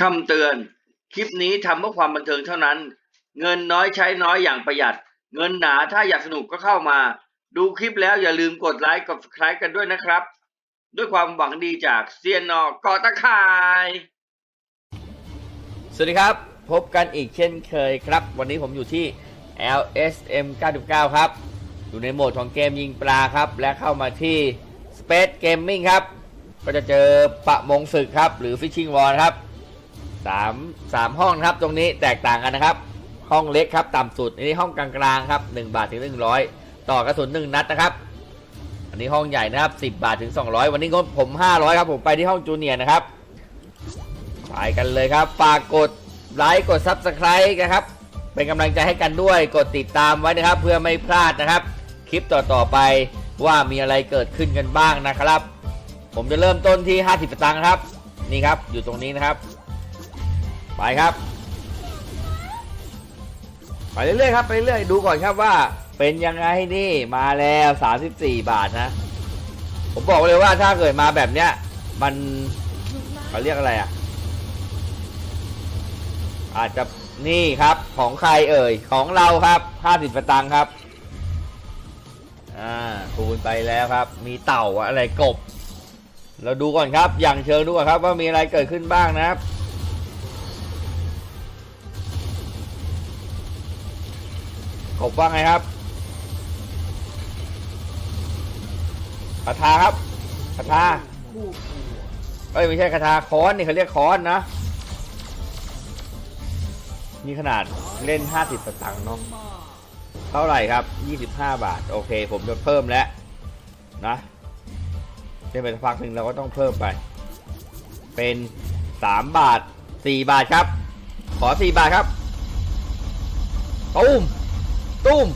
คำเตือน คลิปนี้ทำเพื่อความบันเทิงเท่านั้น เงินน้อยใช้น้อยอย่างประหยัด เงินหนาถ้าอยากสนุกก็เข้ามา ดูคลิปแล้วอย่าลืมกดไลค์กด subscribe กันด้วยนะครับ ด้วยความหวังดีจากเซียนนอกอตะคาย สวัสดีครับ พบกันอีกเช่นเคยครับ วันนี้ผมอยู่ที่ LSM 99 ครับ อยู่ในโหมดของเกมยิงปลาครับ และเข้ามาที่ Space Gaming ครับ ก็จะเจอปะมงศึกครับ หรือ Fishing Wall ครับ 3 3ห้องนะครับตรงนี้แตกต่างกันนะครับ ห้องเล็กครับต่ำสุดอันนี้ห้องกลางๆครับ1บาทถึง100ต่อกระสุน1นัดนะครับ อันนี้ห้องใหญ่นะครับ10บาทถึง200วันนี้งบผม500ครับผมไปที่ห้องจูเนียร์นะครับไปกันเลยครับฝากกดไลค์กด Subscribe นะครับ เป็นกำลังใจให้กันด้วยกดติดตามไว้นะครับ เพื่อไม่พลาดนะครับ คลิปต่อๆไปว่ามีอะไรเกิดขึ้นกันบ้างนะครับ ผมจะเริ่มต้นที่ 50สตางค์ครับ นี่ครับอยู่ตรงนี้นะครับ ไปครับ ไปเรื่อยๆครับไปเรื่อยดูก่อนครับว่าเป็นยังไงนี่มาแล้ว 34 บาทนะ ผมบอกเลยว่าถ้าเกิดมาแบบเนี้ย มันเขาเรียกอะไรอะ อาจจะนี่ครับของใครเอ่ย ของเราครับ50สตางค์ครับอ่าคูณไปแล้วครับ มีเต่าอะไรกบ เราดูก่อนครับ อย่างเชิงดูก่อนครับว่ามีอะไรเกิดขึ้นบ้างนะครับ บว่าไงครับคาถาครับคาถาเอ้ยไม่ใช่คาถาค้อนนี่เขาเรียกค้อนนะมีขนาดเล่น 50สตางค์เนาะเท่าไหร่ครับ 25 บาท โอเค ผมจะเพิ่มแล้วนะเล่นไปสักพักหนึ่งเราก็ต้องเพิ่มไป เป็น 3 บาท 4 บาทครับ ขอ 4 บาทครับตุ้ม ตุ้ม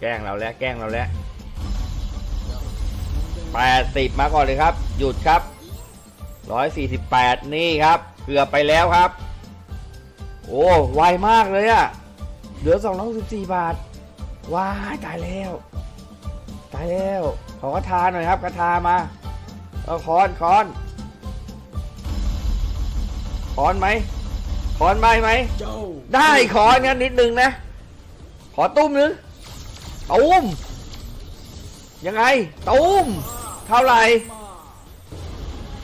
แกล้งเราแล้ว แกล้งเราแล้ว80มาก่อนเลยครับ หยุดครับ148นี่ครับ เกือบไปแล้วครับ โอ้ไวมากเลยอะเหลือ214บสี่บาท ว้ายตายแล้ว ตายแล้ว ขอกระทาหน่อยครับกระทามาเอาคอนคอนคอนไหม คอนไหมไหม ได้ของั้นนิดนึงนะ ขอตุ้มนึงตุ้ม ยังไง ตุ้ม เท่าไหร่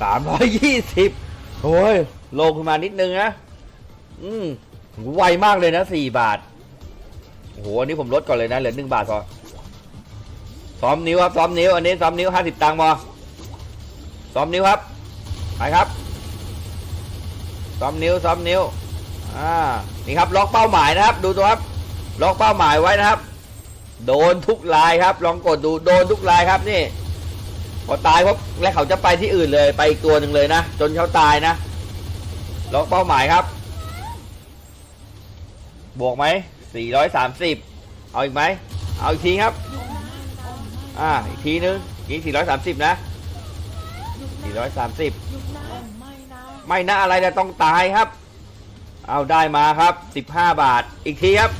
สามร้อยยี่สิบโอ้ยลงขึ้นมานิดนึงนะ อืมไวมากเลยนะสี่บาทโอ้โหอันนี้ผมลดก่อนเลยนะ เหลือหนึ่งบาทพอซ้อมนิ้วครับซ้อมนิ้ว อันนี้ซ้อมนิ้วห้าสิบตังค์พอซ้อมนิ้วครับ ไปครับซ้อมนิ้วซ้อมนิ้ว อ่านี่ครับล็อกเป้าหมายนะครับ ดูตัวครับล็อกเป้าหมายไว้นะครับ โดนทุกลายครับ ลองกดดูโดนทุกลายครับนี่ พอตายปุ๊บแล้วเขาจะไปที่อื่นเลยไปอีกตัวหนึ่งเลยนะจนเขาตายนะล็อกเป้าหมายครับ บวกไหม430เอาอีกไหมเอาอีกทีครับอ่าอีกทีนึงนี่430นะ430ไม่นะอะไรแต่ต้องตายครับ เอาได้มาครับ 15 บาท อีกทีครับ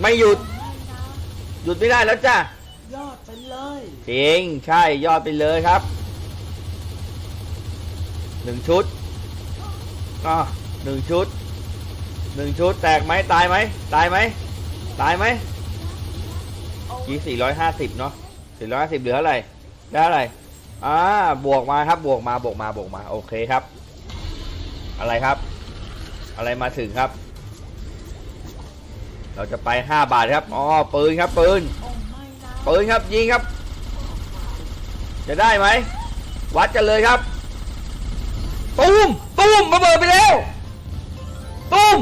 ไม่หยุด หยุดไม่ได้แล้วจ้ะยอดไปเลยจริงใช่ยอดไปเลยครับหนึ่งชุดอ่าหนึ่งชุดหนึ่งชุดแตกไหมตายไหมตายไหมตายไหมยี่สี่ร้อยห้าสิบเนาะสี่ร้อยห้าสิบเหลืออะไรได้อะไรอ่าบวกมาครับบวกมาบวกมาบวกมาโอเคครับ อะไรครับ อะไรมาถึงครับ เราจะไปห้าบาทครับอ๋อปืนครับปืนโอ้ไม่นะปืนครับยิงครับ จะได้ไหมวัดกันเลยครับตูมตูมระเบิดไปแล้วตูม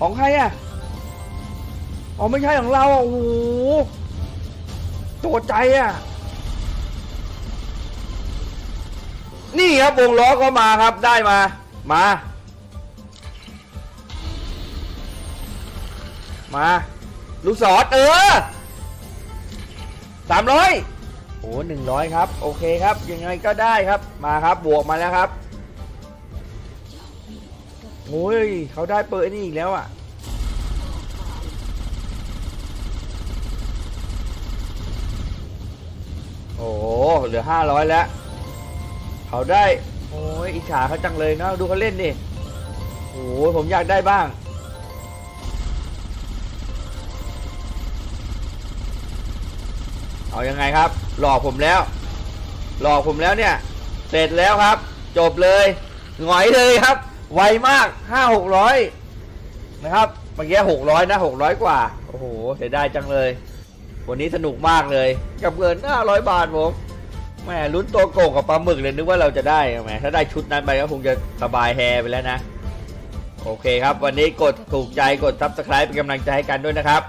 ของใครอะอ๋อไม่ใช่ของเราอะโอ้โหตัวใจอะนี่ครับวงล้อก็มาครับได้มา มา มา ลูกศรเออสามร้อยโอ้หนึ่งร้อยครับ โอเคครับ ยังไงก็ได้ครับ มาครับ บวกมาแล้วครับโอ้ยเขาได้เปิดนี่อีกแล้วอะ โอ้เหลือห้าร้อยแล้ว เขาได้ โอ้ยอิจฉาเขาจังเลยนะดูเขาเล่นดิโอ้ยผมอยากได้บ้าง เอายังไงครับ หลอกผมแล้ว หลอกผมแล้วเนี่ย เสร็จแล้วครับ จบเลยหงอยเลยครับ ไวมากห้าหกร้อยนะครับเมื่อกี้หกร้อยนะหกร้อยกว่า โอ้โหเสียดายจังเลย วันนี้สนุกมากเลย กับเงินห้าร้อยบาทผมแหมลุ้นตัวโกงกับปลาหมึกเลยนึกว่าเราจะได้แหมถ้าได้ชุดนั้นไปก็คงจะสบายแฮไปแล้วนะ โอเคครับ วันนี้กดถูกใจกด subscribe เป็นกำลังใจให้กันด้วยนะครับ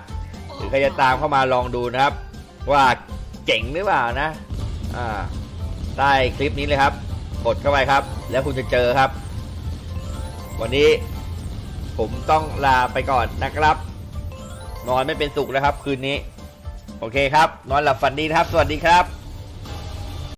หรือใครจะตามเข้ามาลองดูนะครับ ว่าเจ๋งหรือเปล่านะอ่าใต้คลิปนี้เลยครับ กดเข้าไปครับ แล้วคุณจะเจอครับ วันนี้ผมต้องลาไปก่อนนะครับ นอนไม่เป็นสุขแล้วครับ คืนนี้ โอเคครับ นอนหลับฝันดีนะครับ สวัสดีครับ